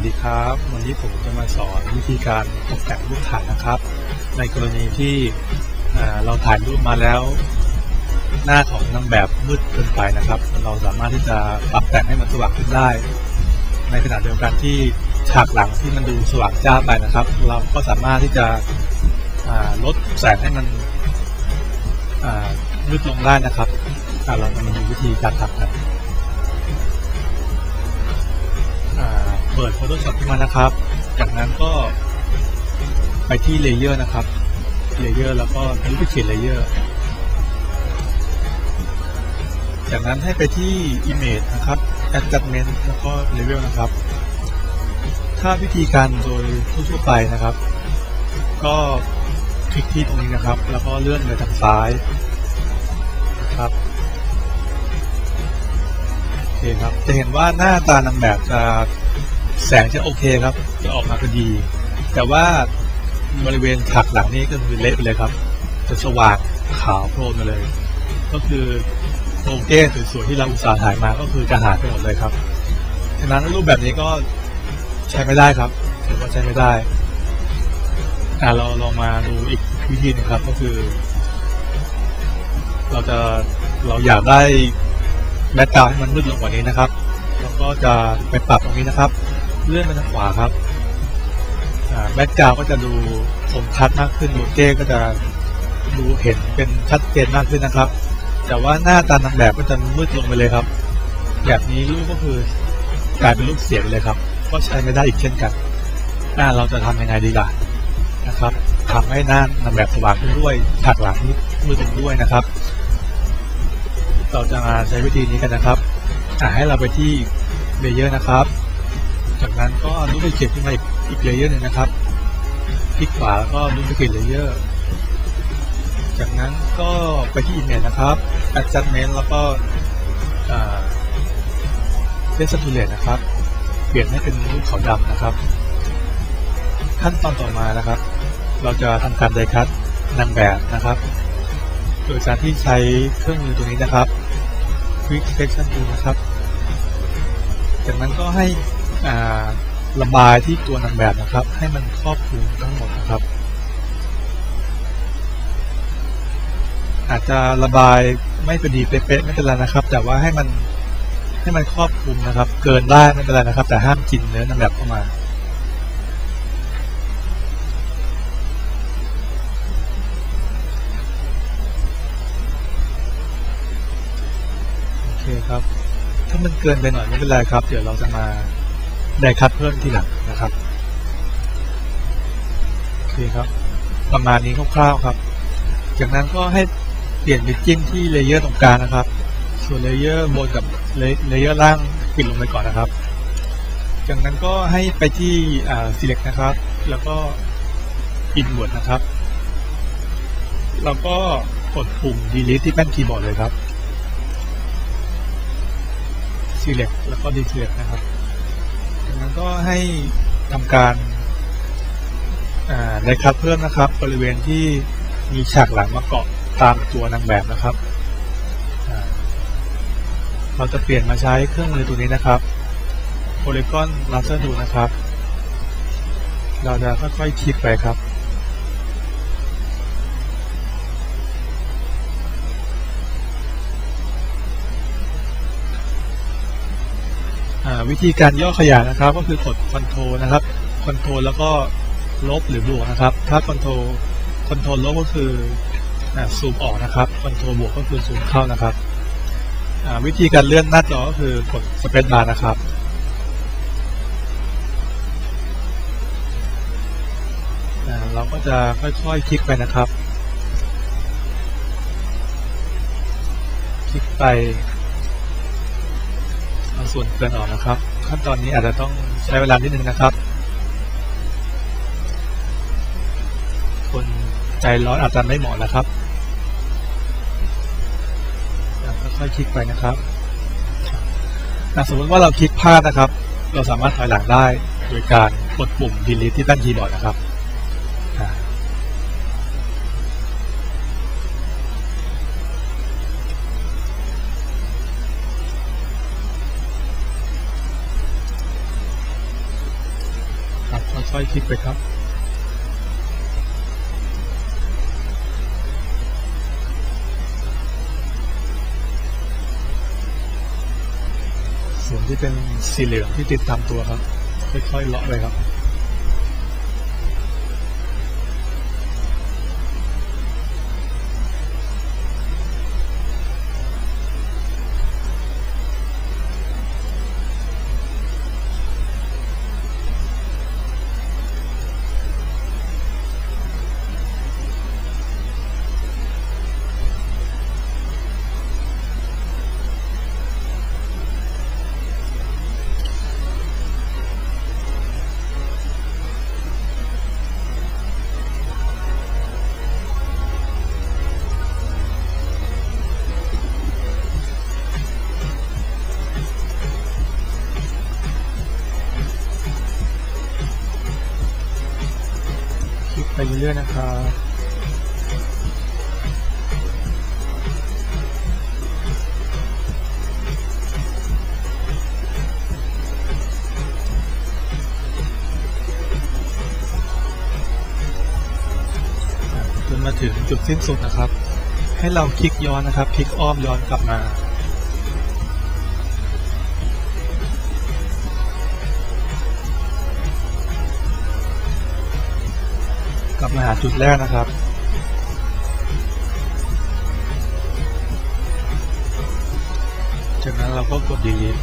วัสดีครับ วันนี้ผมจะมาสอนวิธีการตกแต่งรูปถ่ายนะครับ ในกรณีที่เราถ่ายรูปมาแล้ว หน้าของนางแบบมืดเกินไปนะครับ เราสามารถที่จะปรับแต่งให้มันสว่างขึ้นได้ ในขณะเดียวกันที่ฉากหลังที่มันดูสว่างจ้าไปนะครับ เราก็สามารถที่จะลดแสงให้มันมืดลงได้นะครับเราจะมาดูวิธีการทำกัน ปิด Photoshop ขึ้นมานะครับ จากนั้นก็ไปที่ Layer นะครับ Layer แล้วก็ Duplicate Layer จากนั้นให้ไปที่ Image นะครับ Adjustment แล้วก็ Level นะครับ ถ้าวิธีการโดยทั่วไปนะครับ ก็คลิกที่ตรงนี้นะครับ แล้วก็เลื่อนไปทางซ้ายครับโอเคครับ จะเห็นว่าหน้าตานางแบบจะ แสงจะโอเคครับ จะออกมาก็ดี แต่ว่าบริเวณฉากหลังนี้ก็คือเละไปเลยครับ จะสว่างขาวโพลนมาเลย ก็คือโอเคสวยๆที่เราอุตส่าห์ถ่ายมาก็คือจะหายไปหมดเลยครับฉะนั้นรูปแบบนี้ก็ใช้ไม่ได้ครับถือว่าใช้ไม่ได้อ่าเราลองมาดูอีกวิธีหนึงครับก็คือ เราจะเราอยากได้แบ็กกราวให้มันมืดลงกว่านี้นะครับ แล้วก็จะไปปรับตรงนี้นะครับ เลื่อนไปทางขวาครับแบ็กกราวก็จะดูคมชัดมากขึ้นดูเก้ก็จะดูเห็นเป็นชัดเจนมากขึ้นนะครับ แต่ว่าหน้าตานางแบบก็จะมืดลงไปเลยครับ แบบนี้รูปก็คือกลายเป็นรูปเสียไปเลยครับ ก็ใช้ไม่ได้อีกเช่นกัน หน้าเราจะทำยังไงดีล่ะนะครับทำให้หน้านางแบบสว่างขึ้นด้วยฉากหลังนี่มืดลงด้วยนะครับ เราจะมาใช้วิธีนี้กันนะครับให้เราไปที่เลเยอร์นะครับ จากนั้นก็ดูไปเขียนขึ้นมาอีกอีกเลเยอร์หนึ่งนะครับคลิกขวาแล้วก็ดูไปเขียนเลเยอร์จากนั้นก็ไปที่ Image นะครับ Adjustment แล้วก็เลสตูเลตนะครับ เปลี่ยนให้เป็นรูปขาวดำนะครับ ขั้นตอนต่อมานะครับ เราจะทำการไดคัตนางแบบนะครับ โดยการที่ใช้เครื่องมือตัวนี้นะครับ Quick Selection Tool นะครับ จากนั้นก็ให้ ระบายที่ตัวนางแบบนะครับ ให้มันครอบคลุมทั้งหมดนะครับ อาจจะระบายไม่พอดีเป๊ะๆไม่เป็นไรนะครับ แต่ว่าให้มันให้มันครอบคลุมนะครับ เกินได้ไม่เป็นไรนะครับ แต่ห้ามกินเนื้อนางแบบเข้ามาโอเคครับ ถ้ามันเกินไปหน่อยไม่เป็นไรครับ เดี๋ยวเราจะมา ได้คัดเพิ่มที่หลังนะครับโอเคครับ ประมาณนี้คร่าวๆครับ จากนั้นก็ให้เปลี่ยนไปจิ้มที่เลเยอร์ตรงกลางนะครับ ส่วนเลเยอร์บนกับเลเยอร์ล่างปิดลงไปก่อนนะครับ จากนั้นก็ให้ไปที่ select นะครับ แล้วก็ invert นะครับ แล้วก็กดปุ่ม delete ที่แป้นคีย์บอร์ดเลยครับ select แล้วก็ deselect นะครับ จากนั้นก็ให้ทำการได้คับเพิ่มนะครับ บริเวณที่มีฉากหลังมาเกาะตามตัวนางแบบนะครับ เราจะเปลี่ยนมาใช้เครื่องมือตัวนี้นะครับ Polygon Laser Tool นะครับ เราจะค่อยๆคลิกไปครับ วิธีการย่อขยายนะครับ ก็คือกด Ctrl นะครับ Ctrl แล้วก็ลบหรือบวกนะครับ ถ้า Ctrl Ctrl ลบก็คือซูมออกนะครับ Ctrl บวกก็คือซูมเข้านะครับวิธีการเลื่อนหน้าจอก็คือกด Space Bar นะครับเราก็จะค่อยๆคลิกไปนะครับ คลิกไป ส่วนเกินออกนะครับ ขั้นตอนนี้อาจจะต้องใช้เวลานิดนึงนะครับ คนใจร้อนอาจจะไม่เหมาะนะครับค่อยๆคลิกไปนะครับอะสมมติว่าเราคลิกพลาดนะครับ เราสามารถถอยหลังได้โดยการกดปุ่ม delete ที่แป้นคีย์บอร์ดนะครับ คลิกไปครับ ส่วนที่เป็นสีเหลืองที่ติดตามตัวครับ ค่อยๆเลาะไปครับ เรื่อยๆนะครับจนมาถึงจุดสิ้นสุดนะครับ ให้เราคลิกย้อนนะครับ คลิกอ้อมย้อนกลับมาับมาหาจุดแรกนะครับจากนั้นเราก็กด delete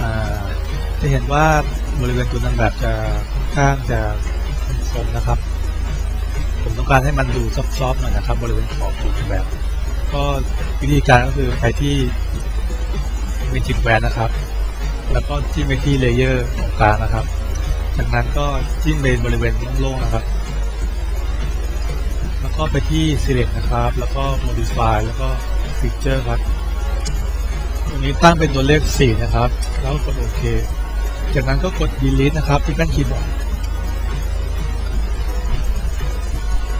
อ่าจะเห็นว่าบริเวณตัวนางแบบจะค่อนข้างจะคมนะครับ ผมต้องการให้มันดูซอฟๆหน่อยนะครับ บริเวณขอบตัวนางแบบ ก็วิธีการก็คือไปที่เมจิกแวนนะครับ แล้วก็จิ้มไปที่เลเยอร์ตรงกลางนะครับ จากนั้นก็จิ้มไปบริเวณโล่งๆนะครับ แล้วก็ไปที่ select นะครับ แล้วก็ modify แล้วก็ feature ครับตรงนี้ตั้งเป็นตัวเลข 4 นะครับ แล้วกดโอเค จากนั้นก็กด delete นะครับ ที่แป้นคีย์บอร์ด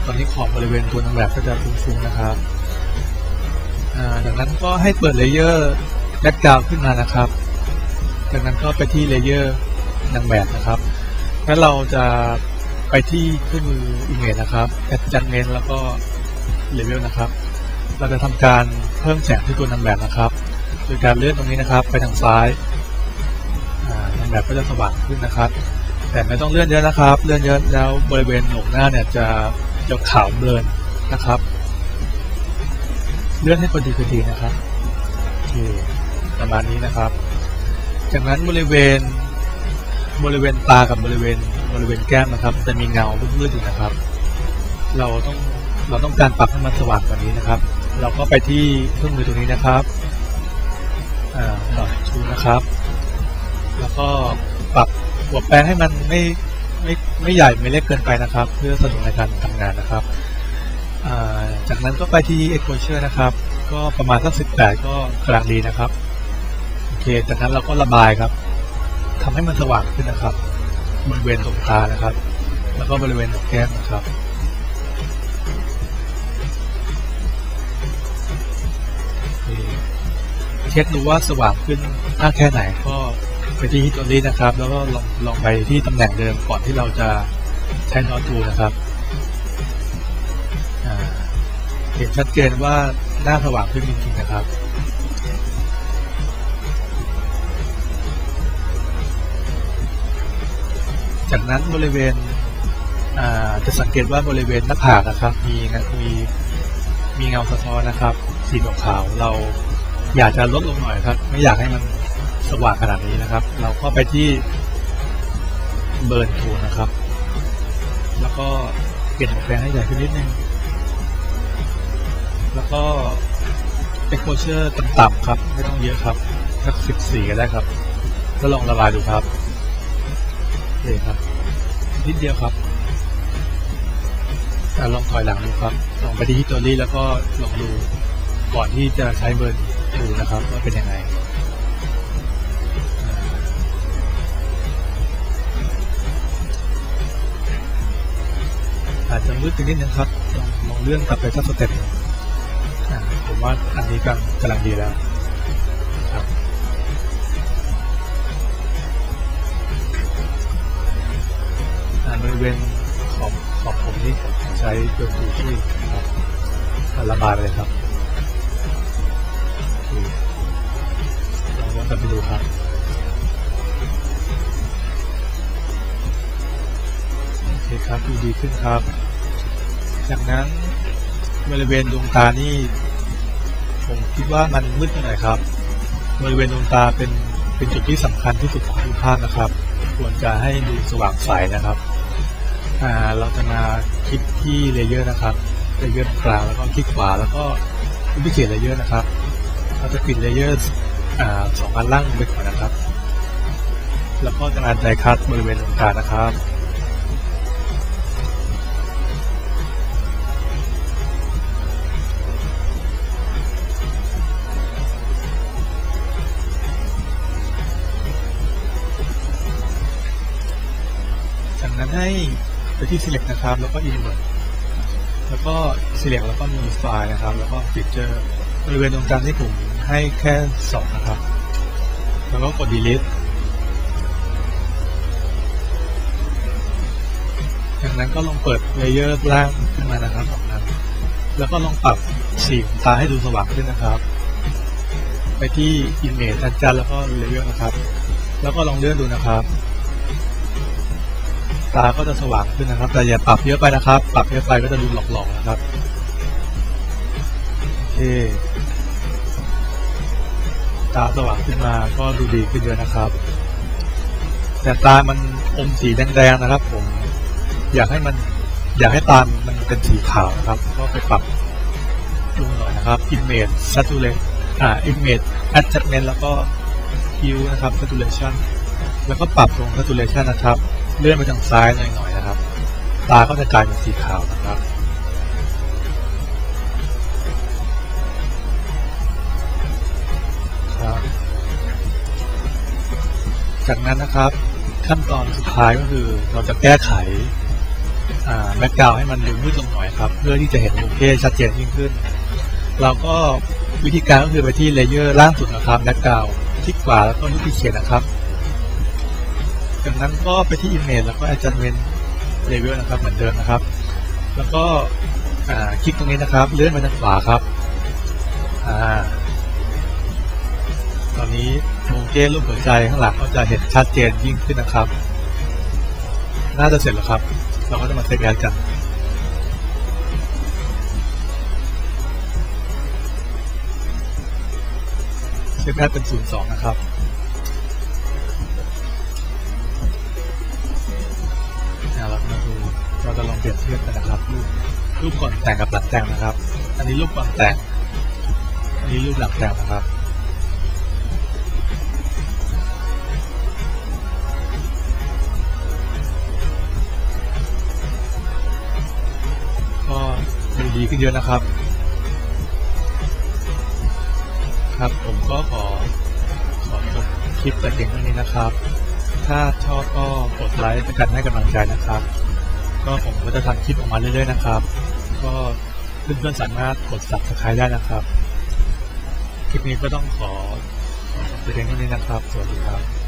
ตอนนี้ขอบบริเวณตัวนางแบบก็จะฟุ้งๆนะครับจากนั้นก็ให้เปิดเลเยอร์แบ็กกราวขึ้นมานะครับ จากนั้นก็ไปที่เลเยอร์นางแบบนะครับแล้วเราจะไปที่เครื่องมือ Image นะครับ Adjustment แล้วก็ Level นะครับ เราจะทำการเพิ่มแสงที่ตัวนางแบบนะครับ โดยการเลื่อนตรงนี้นะครับ ไปทางซ้ายนางแบบก็จะสว่างขึ้นนะครับ แต่ไม่ต้องเลื่อนเยอะนะครับ เลื่อนเยอะแล้วบริเวณโหนกหน้าเนี่ยจะจะขาวเบิร์นนะครับ เลื่อนให้พอดีพอดีนะครับโอเคประมาณนี้นะครับ จากนั้นบริเวณบริเวณตากับบริเวณบริเวณแก้มนะครับ จะมีเงามืดๆอยู่นะครับ เราต้องเราต้องการปรับให้มันสว่างกว่านี้นะครับ เราก็ไปที่เครื่องมือตรงนี้นะครับอ่าปรับชูนะครับ แล้วก็ปรับหัวแปรงให้มันไม่ไม่ไม่ใหญ่ไม่เล็กเกินไปนะครับ เพื่อสะดวกในการทำงานนะครับอ่าจากนั้นก็ไปที่ exposure นะครับ ก็ประมาณสัก18 ก็กลางดีนะครับ เคจากนั้นเราก็ระบายครับทำให้มันสว่างขึ้นนะครับ บริเวณตรงตานะครับ แล้วก็บริเวณตรงแก้มนะครับเช็คดูว่าสว่างขึ้นมากแค่ไหนก็ไปที่ฮิตตัวนี้นะครับ แล้วก็ลองลองไปที่ตำแหน่งเดิมก่อนที่เราจะใช้นอตูนะครับเห็นชัดเจนว่าหน้าสว่างขึ้นจริงๆนะครับ จากนั้นบริเวณจะสังเกตว่าบริเวณหน้าผากนะครับ มีนะมีมีเงาสะท้อนนะครับ สีขาวเราอยากจะลดลงหน่อยครับ ไม่อยากให้มันสว่างขนาดนี้นะครับ เราก็ไปที่เบิร์นทูนะครับ แล้วก็เปลี่ยนแปลงให้ใหญ่ขึ้นนิดนึง แล้วก็ exposure ต่ำๆครับ ไม่ต้องเยอะครับสัก14ก็ได้ครับ ก็ลองระบายดูครับ เองครับ นิดเดียวครับอลองถอยหลังดูครับลองไปที่ฮิตอรี่แล้วก็ลองดูก่อนที่จะใช้เบิร์ดูนะครับว่าเป็นยังไงอาจจะมืดไปนิดนึงครับลองลองเลื่อนกลับไปสักสเต็ปผมว่าอันนี้กำกำลังดีแล้ว บริเวณขอบขอบผมนี่ผมใช้ตัวคูช่วยนะครับระบายเลยครับเคลองย้อนกลับไปดูครับโอเคครับดูดีขึ้นครับ จากนั้นบริเวณดวงตานี่ผมคิดว่ามันมืดไปหน่อยครับ บริเวณดวงตาเป็นเป็นจุดที่สำคัญที่สุดของรูปภาพนะครับ ควรจะให้ดูสว่างใสนะครับ เราจะมาคลิกที่เลเยอร์นะครับเลเยอร์กลางแล้วก็คลิกขวาแล้วก็พิเศษเลเยอร์นะครับ เราจะปิดเลเยอร์สองอันล่างไปก่อนนะครับ แล้วก็จะงานไดคัตบริเวณตรงกลางนะครับจากนั้นให้ ไปที่ select นะครับ แล้วก็ invert แล้วก็ select แล้วก็มีไฟล์นะครับ แล้วก็ feature บริเวณตรงกลางที่ผมให้แค่ 2 นะครับ แล้วก็กด delete จากนั้นก็ลองเปิดเลเยอร์ล่างขึ้นมานะครับสองนั้น แล้วก็ลองปรับสีของตาให้ดูสว่างขึ้นนะครับ ไปที่ image อาจารย์แล้วก็เลเยอร์นะครับ แล้วก็ลองเลื่อนดูนะครับ ตาก็จะสว่างขึ้นนะครับ แต่อย่าปรับเยอะไปนะครับ ปรับเยอะไปก็จะดูหลอกๆนะครับโอเคตาสว่างขึ้นมาก็ดูดีขึ้นเยอะนะครับ แต่ตามันอมสีแดงๆนะครับ ผม อยากให้มันอยากให้ตามันเป็นสีขาวนะครับ ก็ไปปรับลงหน่อยนะครับ image saturation อ่า image adjustment แล้วก็ hue นะครับ saturation แล้วก็ปรับลง saturation นะครับ เลื่อนไปทางซ้ายหน่อยๆนะครับ ตาก็จะกลายเป็นสีขาวนะครับ ครับ จากนั้นนะครับขั้นตอนสุดท้ายก็คือเราจะแก้ไขแบ็กกราวให้มันดูมืดลงหน่อยครับ เพื่อที่จะเห็นโอเคชัดเจนยิ่งขึ้น เราก็วิธีการก็คือไปที่เลเยอร์ล่างสุดนะครับแบ็กกราวคลิกขวาแล้วก็นิติเขียนนะครับ จากนั้นก็ไปที่ Image แล้วก็ Adjustment Level นะครับ เหมือนเดิมนะครับ แล้วก็คลิกตรงนี้นะครับ เลื่อนไปทางขวาครับอตอนนี้โมเก้รูปหัวใจข้างหลังก็จะเห็นชัดเจนยิ่งขึ้นนะครับ น่าจะเสร็จแล้วครับ เราก็จะมาเซตงานกันเซตงานเป็น 02 นะครับ ปรียบเทียบกันนะครับรูปรูปก่อนแต่งกับหลังแต่งนะครับ อันนี้รูปก่อนแต่งอันนี้รูปหลังแต่งนะครับก็ดูดีขึ้นเยอะนะครับ ครับผมก็ขอขอจบคลิปแต่เพียงเท่านี้นะครับ ถ้าชอบก็กดไลค์เป็นการให้กำลังใจนะครับ ก็ผมก็จะทำคลิปออกมาเรื่อยๆนะครับ ก็เพื่อนๆสามารถกดสับสไครต์ได้นะครับ คลิปนี้ก็ต้องขอแต่เพียงเท่านี้นะครับ สวัสดีครับ